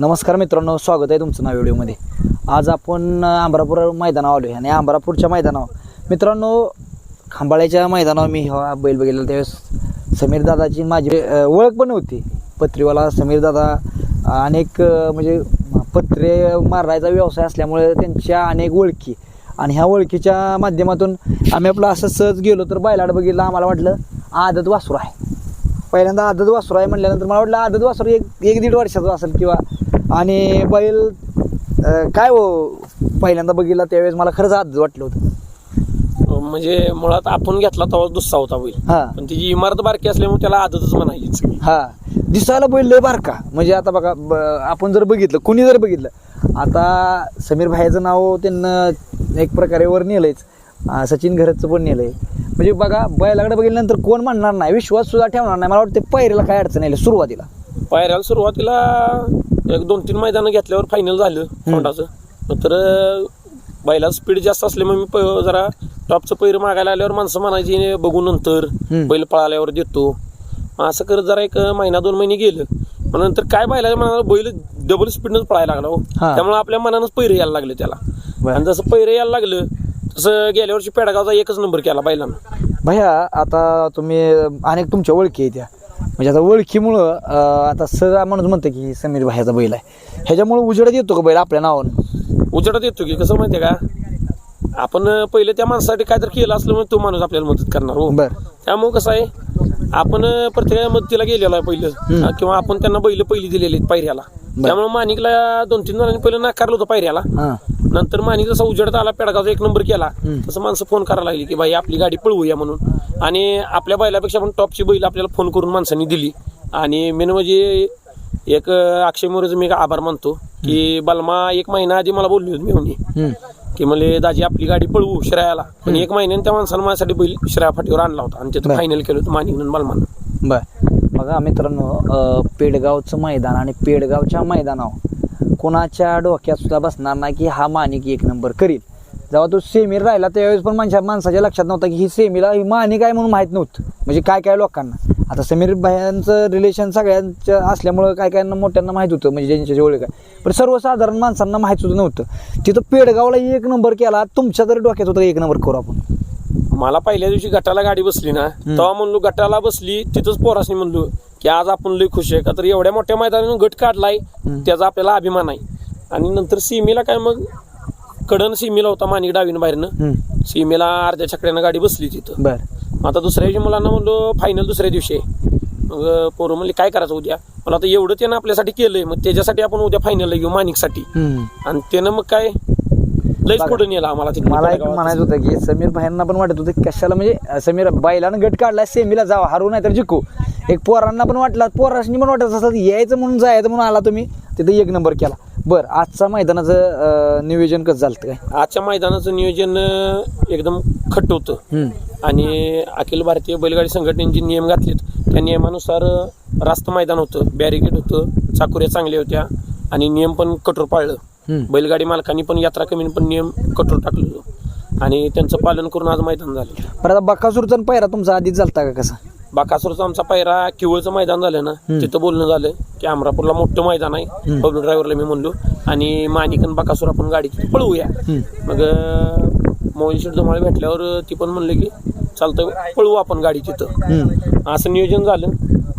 नमस्कार मित्रांनो स्वागत आहे तुमचं नाव व्हिडिओमध्ये. आज आपण आंबरापूर मैदानावर आलो आहे आणि आंबरापूरच्या मैदानावर. मित्रांनो खांबाळ्याच्या मैदानावर मी हा बैल बघितला त्यावेळेस समीर दादाची माझी ओळख पण होती. पत्रीवाला समीर दादा अनेक म्हणजे पत्रे मारायचा व्यवसाय असल्यामुळे त्यांच्या अनेक ओळखी. आणि ह्या ओळखीच्या माध्यमातून आम्ही आपलं असं सहज गेलो तर बैलाड बघितलं आम्हाला वाटलं आदत वासरू आहे. पहिल्यांदा आदत वासरू आहे म्हणल्यानंतर मला वाटलं आदत वासरू एक एक दीड वर्षाचं असेल किंवा आणि बैल अं, काय हो पहिल्यांदा बघितला त्यावेळेस मला खरंच आदत वाटलं होतं. म्हणजे मुळात आपण घेतला तेव्हा दुसरा होता बैल. हां. पण तिची इमारत बारकी असल्यामुळे त्याला आदतच म्हणायचीच. हा. दिसायला बैल लय बारका. म्हणजे आता बघा ब- आपण जर बघितलं कुणी जर बघितलं आता समीर भाईचं नाव त्यांना एक प्रकारे वर नेलंयच. अं, सचिन घरचं पण नेलंय. म्हणजे बघा बैलाकडे बघितल्यानंतर कोण म्हणणार नाही विश्वास सुद्धा ठेवणार नाही. मला वाटतं पहिऱ्याला काय अडचण आहे सुरुवातीला. पायऱ्याला सुरुवातीला एक दोन तीन मैदानं घेतल्यावर फायनल झालं तोंडाचं नंतर अं, बैलाचं स्पीड जास्त असल्यामुळे मी प- जरा टॉपचं पैर मागायला आल्यावर माणसं म्हणायची बघू नंतर. बैल पळाल्यावर देतो. मग असं करत जरा एक महिना दोन महिने गेलं. मग नंतर काय बैलाच्या मनाला बैल डबल स्पीडनंच पळायला लागला हो. हा. त्यामुळे आपल्या मनानंच पैर यायला लागले त्याला. बरं. आणि जसं पैर यायला लागलं तसं गेल्या वर्षी पेडगावचा एकच नंबर केला बैलानं. भैया आता तुम्ही अनेक तुमच्या ओळखी आहे त्या म्हणजे आता ओळखीमुळं आता सहज माणूस म्हणतं की समीर भाईचा बैल आहे. ह्याच्यामुळे उजेडात येतो का बैल आपल्या नावानं? उजेडात येतो की कसं माहितीये का? आपण पहिले त्या माणसासाठी काहीतरी केलं असलं म्हणून तो माणूस आपल्याला मदत करणार हो. बर. त्यामुळे कसं आहे आपण प्रत्येका मदतीला गेलेलो आहे पहिलं. किंवा आपण त्यांना बैल पहिली दिलेली आहेत पायऱ्याला. त्यामुळे माणिकला दोन तीन जणांनी पहिलं नाकारलं होतं पायऱ्याला. हां. नंतर माणिक जसा उजेडत आला पेडगावचा एक नंबर केला. तसं माणसं फोन करायला लागली की भाई आपली गाडी पळवूया म्हणून. आणि आपल्या बैलापेक्षा पण टॉपची बैल आपल्याला फोन करून माणसांनी दिली. आणि मेन म्हणजे एक अक्षय मोरेचं मी आभार मानतो की बलमा एक महिना आधी मला बोलली होती मी हम्म. की म्हणले दाजी आपली गाडी पळवू श्रेयाला. पण एक महिन्याने त्या माणसानं माझ्यासाठी बैल श्रेया फाटीवर आणला होता. आणि तिथं बर. फायनल केलं होतं माणिक बलमानं. बर. बघा मित्रांनो पेडगावचं मैदान आणि पेडगावच्या मैदानावर कोणाच्या डोक्यात सुद्धा बसणार नाही की हा मानिक एक नंबर करील. जेव्हा तो सेमीर राहिला त्यावेळेस पण माणसा माणसाच्या लक्षात नव्हतं की ही सेमीला ही माणिक आहे म्हणून माहीत नव्हतं. म्हणजे काय काय लोकांना. आता समीर भायांचं रिलेशन सगळ्यांचं असल्यामुळं काय काय मोठ्यांना माहीत होतं म्हणजे ज्यांच्या ओळख आहे. पण सर्वसाधारण माणसांना माहीत सुद्धा नव्हतं. तिथं पेडगावला एक नंबर केला तुमच्या तरी डोक्यात होतं एक नंबर करू आपण. मला पहिल्या दिवशी गटाला गाडी बसली ना तेव्हा म्हणलो गटाला बसली तिथंच पोरासनी म्हणलो की आज आपण लय खुश आहे. का तर एवढ्या मोठ्या मैदानानं गट काढलाय त्याचा आपल्याला अभिमान आहे. आणि नंतर सीमेला काय मग कडन सीमेला होता माणिक डावीनं बाहेरनं. सीमेला अर्ध्या चकड्यानं गाडी बसली तिथं. आता दुसऱ्या दिवशी मुलांना म्हणलो फायनल दुसऱ्या दिवशी आहे. मग पोरं म्हणले काय करायचं उद्या? मला आता एवढं त्यानं आपल्यासाठी केलंय मग त्याच्यासाठी आपण उद्या फायनलला घेऊ माणिकसाठी. हम्म. आणि त्यानं मग काय लयच पुढे नेलं आम्हाला मला एक. म्हणायचं होतं की समीर भाईंना पण वाटत होतं की कशाला म्हणजे समीर बैलानं गट काढला सेमीला जावा हारू नाही तर जिंकू एक पोरांना पण वाटला पोरांनी पण वाटत असं यायचं म्हणून जायचं म्हणून आला तुम्ही तिथं एक नंबर केला बरं आजचा मैदानाचं नियोजन कसं झालं काय आजच्या मैदानाचं नियोजन एकदम खट्ट होतं. आणि अखिल भारतीय बैलगाडी संघटनेचे नियम घातलेत त्या नियमानुसार रास्त मैदान होतं बॅरिकेड होतं चाकुऱ्या चांगल्या होत्या आणि नियम पण कठोर पाळलं. बैलगाडी मालकांनी पण यात्रा कमीने पण नियम कठोर टाकलं. आणि त्यांचं पालन करून आज मैदान झालं. बरं आता बक्कासूरचा आणि पहिरा तुमचा आधीच झालता का कसा? बाकासूरचा आमचा पायरा किवळचं मैदान झालं ना तिथं बोलणं झालं की अमरापूरला मोठं मैदान आहे. बबलू ड्रायव्हरला मी म्हणलो. आणि आणि बाकासूर आपण गाडी तिथे पळवूया. मग मोबाईल शेट धुमाळे भेटल्यावर ती पण म्हणले की चालतं पळवू आपण गाडी तिथं. असं नियोजन झालं.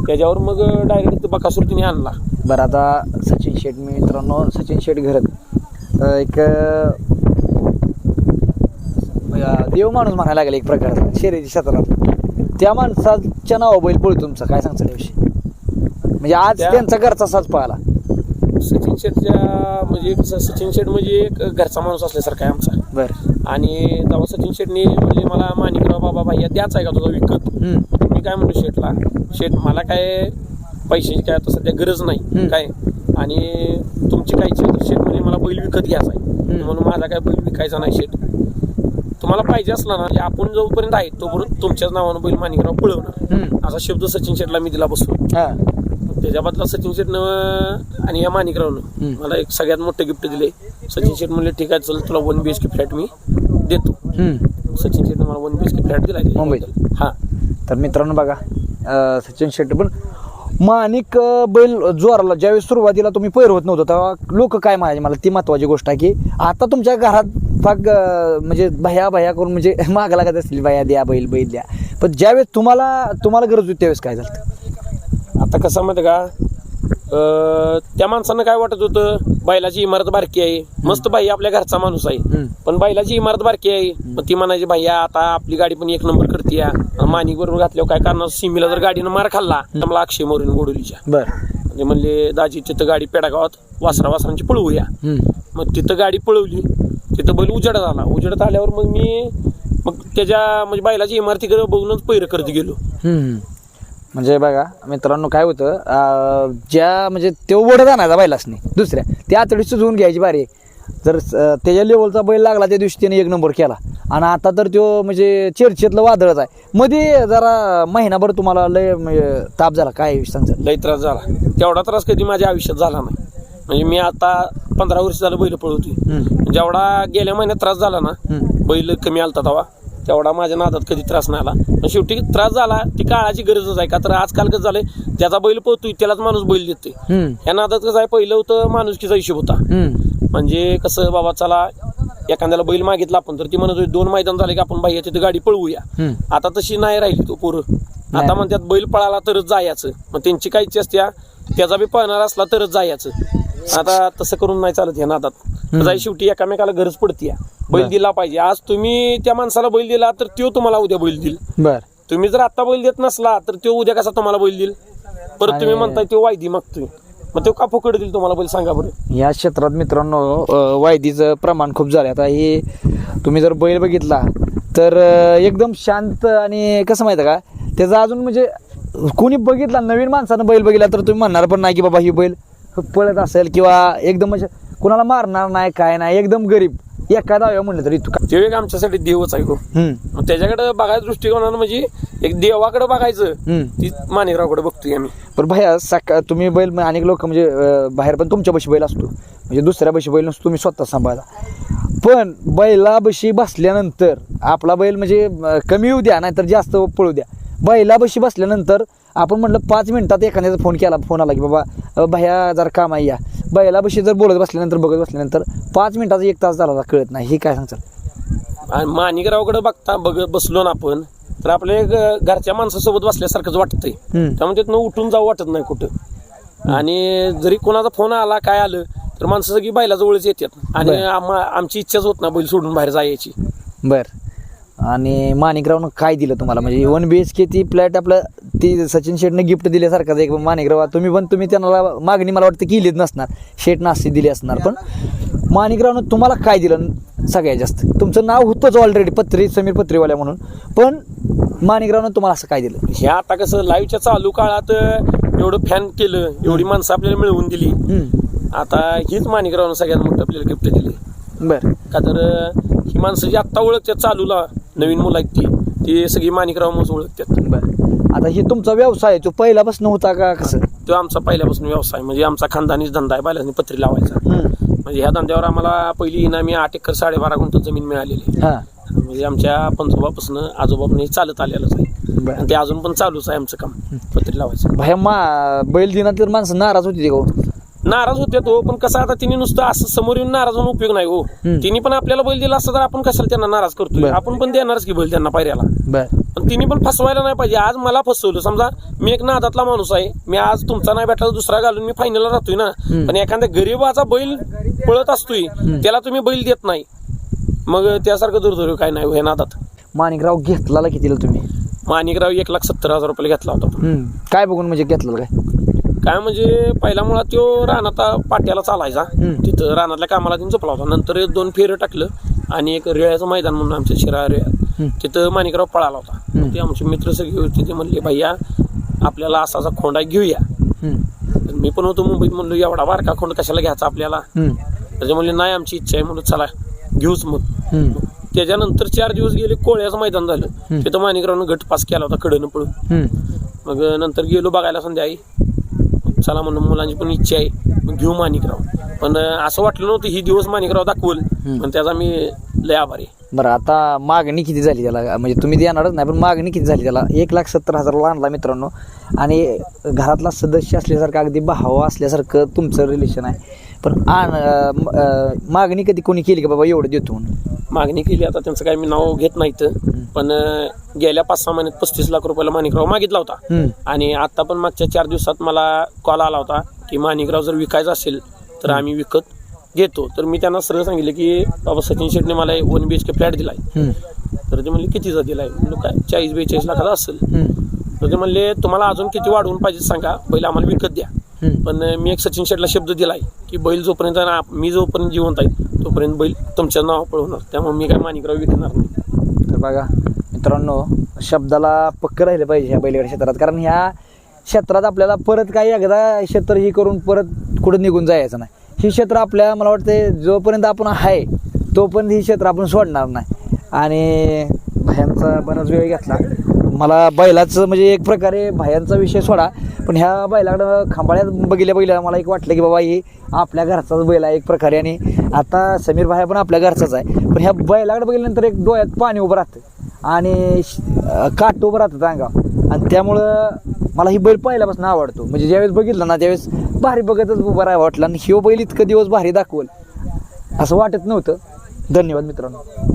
त्याच्यावर मग डायरेक्ट बाकासूर तिने आणला. बरं आता सचिन शेठ मित्रांनो सचिन शेठ घरत एक देव माणूस म्हणायला लागला एक प्रकारचा शर्यती क्षेत्रात त्या माणसाच्या नावा बैल पळतो तुमचा काय सांगता त्याविषयी? म्हणजे आज त्या- त्यांचा घरचा साज पाहिला. सचिन शेटच्या म्हणजे सचिन शेट म्हणजे एक घरचा माणूस असल्यासारखा आहे आमचा. बरं. आणि जेव्हा सचिन शेटने म्हणले मला माणिकराव बाबा भाई द्याच आहे का तुझा विकत. हम्म. मी काय म्हणलो शेठला शेठ मला काय पैशाची काय आता सध्या गरज नाही हम्म. काय? आणि तुमची काय इच्छा आहे तर शेठ म्हणजे मला बैल विकत घ्यायचा आहे. म्हणून माझा काय बैल विकायचा नाही शेठ तुम्हाला पाहिजे असला ना आपण जोपर्यंत आहे तोपर्यंत तुमच्याच नावानं बैल माणिकराव पळवणार. असा शब्द सचिन शेठला मी दिला हा त्याच्या बदला सचिन शेटनं आणि या माणिकरावनं हम्म. मला एक सगळ्यात मोठं गिफ्ट दिले सचिन शेट म्हणले ठीक आहे चल तुला one B H K flat मी देतो. सचिन शेटनं मला one B H K flat दिला मुंबईत? हा तर मित्रांनो बघा सचिन शेट्टी पण माणिक बैल जोराला ज्यावेळेस सुरुवातीला तुम्ही पैर होत नव्हतं तेव्हा लोक काय म्हणायचे मला ती महत्वाची गोष्ट आहे की आता तुमच्या घरात फाग म्हणजे भया भया करून म्हणजे माग लागत असतील भया द्या बैल बैल द्या. पण ज्यावेळेस तुम्हाला तुम्हाला गरज होती त्यावेळेस काय झालं? आता कसं माहिती का? त्या माणसानं काय वाटत होतं? बैलाची इमारत बारकी आहे. मस्त बाई आपल्या घरचा माणूस आहे. पण बैलाची इमारत बारकी आहे. मग ती म्हणायची भैया आता आपली गाडी पण एक नंबर करते मानिक बरोबर घातल्यावर काय करणार? सीमीला जर गाडीनं मार खाल्ला तर मला अक्षय मोरीन गोडोलीच्या बर. म्हणजे म्हणले दाजी तिथं गाडी पेडागावात वासरा वासरांची पळवूया मग तिथं गाडी पळवली. तिथं बैल उजेडात आला. उजेडात आल्यावर मग मी मग त्याच्या म्हणजे बैलाची इमारतीकडे बघूनच पैर करत गेलो. म्हणजे बघा मित्रांनो काय होतं अं, ज्या म्हणजे तो ओढत आणायचा बैलासने दुसऱ्या त्या आतडी सुजवून घ्यायची बारी आहे. जर अं, त्याच्या लेवलचा बैल लागला त्या दिवशी त्याने एक नंबर केला. आणि आता तर तो म्हणजे चर्चेतलं वादळच आहे. मध्ये जरा महिनाभर तुम्हाला लय म्हणजे ताप झाला काय सांगतात लई त्रास झाला. तेवढा त्रास कधी माझ्या आयुष्यात झाला नाही. म्हणजे मी आता पंधरा वर्ष झालं बैल पळवतोय. जेवढा गेल्या महिन्यात त्रास झाला ना हम्म. बैल कमी आलता तेव्हा. तेवढा माझ्या नादात कधी त्रास नाही आला. पण शेवटी त्रास झाला ती काळाची गरजच आहे का? तर आजकाल कसं झालंय ज्याचा बैल पळतोय त्यालाच माणूस बैल देतोय. ह्या नादात कसं आहे पहिलं होतं माणुसकीचा हिशोब होता. म्हणजे कसं बाबा चला एखाद्याला बैल मागितला आपण तर ती म्हणत होती दोन मैदान झाले की आपण बाई तिथे गाडी पळवूया. आता तशी नाही राहिली तो पोरं. आता म्हणतात बैल पळाला तरच जायचं. मग त्यांची काय इच्छा असत्या त्याचा बी पळणार असला तरच जायचं. आता तसं करून नाही चालत या नादात. जाई शेवटी एकामेकाला गरज पडतीया बैल दिला पाहिजे. आज तुम्ही त्या माणसाला बैल दिला तर तो तुम्हाला उद्या बैल देईल. बर. तुम्ही जर आता बैल देत नसला तर तो उद्या कसा तुम्हाला बैल देईल? परत तुम्ही म्हणताय तो वायदी मागतोय. मग तो का फुकट देईल तुम्हाला बैल सांगा बरं? या क्षेत्रात मित्रांनो वायदीचं प्रमाण खूप झालं आता हे तुम्ही जर बैल बघितला तर एकदम शांत आणि कसं माहिती आहे का? त्याचं अजून म्हणजे कोणी बघितला नवीन माणसानं बैल बघितला तर तुम्ही म्हणणार पण नाही की बाबा ही बैल पळत असेल किंवा एकदम म्हणजे कुणाला मारणार नाही काय नाही एकदम गरीब. एका दाव्या म्हणलं तरी तू ते एक आमच्यासाठी देवच आहे हम्म, मग त्याच्याकडे बघायचं दृष्टिकोनानं म्हणजे एक देवाकडे बघायचं. हम्म. ती माणिकरावकडे बघतोय आम्ही. पण भैया सका तुम्ही बैल म्हणजे अनेक लोक म्हणजे अं, बाहेर पण तुमच्या बशी बैल असतो. म्हणजे दुसऱ्या बशी बैल नसतो तुम्ही स्वतः सांभाळता. पण बैला बशी बसल्यानंतर आपला बैल म्हणजे अं, कमी येऊ द्या नाहीतर जास्त पळू द्या. बैला बशी बसल्यानंतर आपण म्हटलं पाच मिनिटात एखाद्याचा फोन केला फोन आला की बाबा अं, भैया जरा काम आहे या. बैला बशी जर बोलत बसल्यानंतर बघत बसल्यानंतर पाच मिनिटाचा एक तास झाला कळत नाही. हे काय सांगतात आणि माणिकरावकडे बघता बघ बसलो ना आपण तर आपल्या घरच्या माणसासोबत बसल्यासारखंच वाटतंय. त्यामुळे तिथनं उठून जाऊ वाटत नाही कुठं. आणि जरी कोणाचा फोन आला काय आलं तर माणसं सगळी बैलाजवळच येतात. आणि आमची इच्छाच होत ना बैल सोडून बाहेर जायची. बर. आणि माणिकरावनं काय दिलं तुम्हाला? म्हणजे वन बी एच के ती फ्लॅट आपलं ती सचिन शेटनं गिफ्ट दिल्यासारखं एक माणिकराव तुम्ही पण तुम्ही त्यांना मागणी मला वाटतं केलीच नसणार. शेट नास्ती दिली असणार पण माणिकरावनं तुम्हाला काय दिलं सगळ्यात जास्त? तुमचं नाव होतंच ऑलरेडी पत्री समीर पत्रीवाल्या म्हणून. पण माणिकरावनं तुम्हाला असं काय दिलं? हे आता कसं लाईव्हच्या चालू काळात एवढं फॅन केलं एवढी माणसं आपल्याला मिळवून दिली. आता हीच माणिकरावनं सगळ्यात मोठं आपल्याला गिफ्ट दिली. बर. का तर ही माणसं जी आत्ता ओळखतात चालूला नवीन मुलं आहेत ती ती सगळी माणिकराव म्हणून ओळखतात. बर. आता हे तुमचा व्यवसाय आहे तो पहिल्यापासून होता का कसं? तो आमचा पहिल्यापासून व्यवसाय म्हणजे आमचा खानदानीच धंदा आहे बैलांनी पत्री लावायचा. हम्म. म्हणजे ह्या धंद्यावर आम्हाला पहिली इनामी आठ एकर साडेबारा गुंठ जमीन मिळालेली आहे. हा. म्हणजे आमच्या पंजोबापासून आजोबापासून हे चालत आलेलंच आहे. बर. आणि ते अजून पण चालूच आहे आमचं काम पत्री लावायचं. भाया मा बैल दिनात तर माणसं नाराज होती ते का हो? नाराज होते तो पण कसं आता तिने नुसतं असं समोर येऊन नाराज होऊन उपयोग नाही हो. हम्म. तिने पण आपल्याला बैल दिला असता तर आपण कशाला त्यांना नाराज करतोय? बरं. आपण पण देणारच की बैल त्यांना पायऱ्याला. बर. पण तिने पण फसवायला नाही पाहिजे. आज मला फसवलं. समजा मी एक नादातला माणूस आहे. मी आज तुमचा नाही भेटला दुसरा घालून मी फायनलला राहतोय ना. पण एखाद्या गरीबाचा बैल पळत असतोय त्याला तुम्ही बैल देत नाही. मग त्यासारखं दुर्दैव काय नाही हो नादात. माणिकराव घेतला कितीला तुम्ही? माणिकराव एक लाख सत्तर हजार रुपये घेतला होता. काय बघून म्हणजे घेतलं काय? काय म्हणजे पहिला मुळात तो रानात पाट्याला चालायचा. तिथं रानातल्या कामाला तिने झोपला होता. नंतर दोन फेरं टाकलं आणि एक रेळ्याचं मैदान म्हणून आमच्या शिरा हम्म. तिथं माणिकराव पळाला होता. ते आमचे मित्र सगळे होते ते म्हणले भैया आपल्याला असा असा खोंडा घेऊया. तर मी पण होतो मुंबईत म्हणलो एवढा बारका खोंड कशाला घ्यायचा आपल्याला. त्याच्या म्हणले नाही आमची इच्छा आहे म्हणून चला घेऊच मग. त्याच्यानंतर चार दिवस गेले कोळ्याचं मैदान झालं. तिथं माणिकरावनं गट पास केला होता कडनं पळून. मग नंतर गेलो बघायला संध्याकाळी चला म्हणून मुलांची पण इच्छा आहे घेऊ माणिकराव पण असं वाटलं नव्हतं ही दिवस माणिकराव दाखवल. पण त्याचा मी लय आभारी आहे. बरं आता मागणी किती झाली त्याला? म्हणजे तुम्ही देणारच नाही पण मागणी किती झाली त्याला? एक लाख सत्तर हजारला आणला मित्रांनो. आणि घरातला सदस्य असल्यासारखं अगदी भावा असल्यासारखं तुमचं रिलेशन आहे. पण आण अं, म- अं, मागणी कधी कोणी केली का बाबा एवढं देतो म्हणून मागणी केली आता त्यांचं काय मी नाव घेत नाहीत पण अं, गेल्या पाच सहा महिन्यात पस्तीस लाख रुपयाला माणिकराव मागितला होता. हम्म. आणि आता पण मागच्या चार दिवसात मला कॉल आला होता की माणिकराव जर विकायचा असेल तर आम्ही विकत घेतो. तर मी त्यांना सरळ सांगितलं की बाबा सचिन शेटने मला one B H K flat दिलाय. तर ते म्हणले कितीचा दिलाय? म्हणलं काय? चाळीस बेचाळीस लाखाचा असेल. तर ते म्हणले तुम्हाला अजून किती वाढवून पाहिजे सांगा. बैल आम्हाला विकत द्या. पण मी एक सचिन शेटला शब्द दिलाय की बैल जोपर्यंत मी जोपर्यंत जिवंत आहे तोपर्यंत बैल तुमच्या नाव पळवणार. त्यामुळे मी काय माणिकराव विकणार नाही. तर बघा मित्रांनो शब्दाला पक्क राहिलं पाहिजे ह्या बैलगाडी क्षेत्रात. कारण ह्या क्षेत्रात आपल्याला परत काही एकदा क्षेत्र ही करून परत कुठं निघून जायचं नाही. ही क्षेत्र आपल्या मला वाटते जोपर्यंत आपण आहे तोपर्यंत ही क्षेत्र आपण सोडणार नाही. आणि भयांचा बराच वेळ घेतला. मला बैलाचं म्हणजे एक प्रकारे भयांचा विषय सोडा पण ह्या बैलाकडं खांबाळ्यात बघितल्या बघितल्या मला एक वाटलं की बाबा ही आपल्या घरचाच बैल आहे एक प्रकारे. आणि आता समीर भाया पण आपल्या घरचाच आहे. पण ह्या बैलाकडे बघितल्यानंतर एक डोळ्यात पाणी उभं राहतं. आणि श- काट उभं राहतं अंगावर. आणि त्यामुळं मला ही बैल पहिल्यापासून आवडतो. म्हणजे ज्यावेळेस बघितलं ना त्यावेळेस भारी बघतच उभं राहावं वाटलं. आणि ह्यो बैल इतकं दिवस भारी दाखवल. असं वाटत नव्हतं. धन्यवाद मित्रांनो.